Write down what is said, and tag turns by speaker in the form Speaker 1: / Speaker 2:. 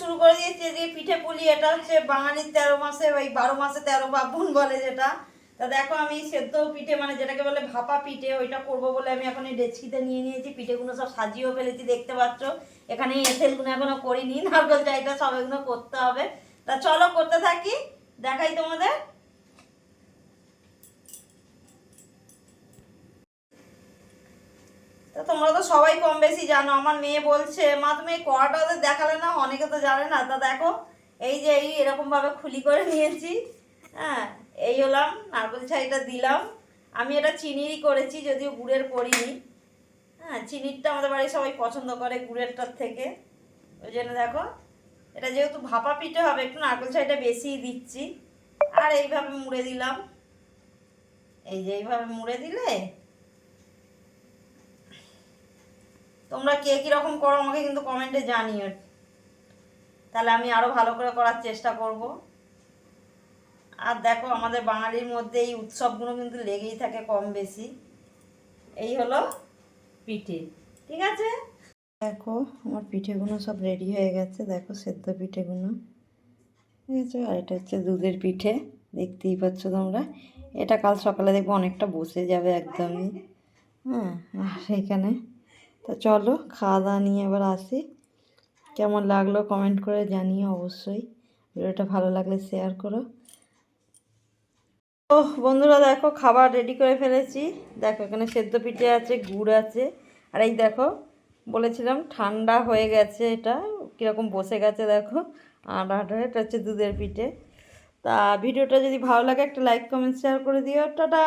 Speaker 1: শুরু করে দিয়েছি যে পিঠে পুলি এটা হচ্ছে বাঙালির তেরো মাসে ওই বারো মাসে তেরো বাবুন বলে যেটা। তা দেখো আমি সেদ্ধ পিঠে মানে যেটাকে বলে ভাপা পিঠে ওইটা করব বলে আমি এখন এই ডেচকিতে নিয়ে নিয়েছি, পিঠেগুলো সব সাজিয়েও ফেলেছি, দেখতে পাচ্ছ। এখানে এসেলগুলো এখনও এখনও করিনি, নারকল চাইটা সব এগুলো করতে হবে। তা চলো করতে থাকি, দেখাই তোমাদের। তা তোমরা তো সবাই কম বেশি জানো, আমার মেয়ে বলছে, মা, তুমি কড়াটা ওদের দেখালে না, অনেকে তো জানে না। তা দেখো, এই যে এই এরকমভাবে খুলি করে নিয়েছি হ্যাঁ এই হলাম, নারকেল ছাইটা দিলাম। আমি এটা চিনিরই করেছি, যদিও গুড়ের করিনি। হ্যাঁ চিনিরটা আমাদের বাড়ির সবাই পছন্দ করে গুড়েরটার থেকে। ওই জন্য দেখো, এটা যেহেতু ভাপা পিঠে হবে, একটু নারকেল ছাইটা বেশিই দিচ্ছি। আর এইভাবে মুড়ে দিলাম। এই যে এইভাবে মুড়ে দিলে তোমরা কে কীরকম করো আমাকে কিন্তু কমেন্টে জানিও। তাহলে আমি আরও ভালো করে করার চেষ্টা করব। আর দেখো আমাদের বাঙালির মধ্যে এই উৎসবগুলো কিন্তু লেগেই থাকে কম বেশি। এই হলো পিঠে, ঠিক আছে? দেখো আমার পিঠেগুলো সব রেডি হয়ে গেছে। দেখো সেদ্ধ পিঠেগুলো, ঠিক আছে? আর এটা হচ্ছে দুধের পিঠে, দেখতেই পাচ্ছ তোমরা। এটা কাল সকালে দেখব অনেকটা বসে যাবে একদমই। হ্যাঁ আর সেইখানে। তা চলো খাওয়া দাওয়া নিয়ে এবার আসি। কেমন লাগল কমেন্ট করে জানিও অবশ্যই। ভিডিওটা ভালো লাগলে শেয়ার করো। ও বন্ধুরা দেখো, খাবার রেডি করে ফেলেছি। দেখো, এখানে সেদ্ধ পিঠে আছে, গুড় আছে। আর এই দেখো, বলেছিলাম ঠান্ডা হয়ে গেছে এটা, কীরকম বসে গেছে দেখো। আটা আটা এটা হচ্ছে দুধের পিঠে। তা ভিডিওটা যদি ভালো লাগে একটা লাইক কমেন্ট শেয়ার করে দিও। টাটা!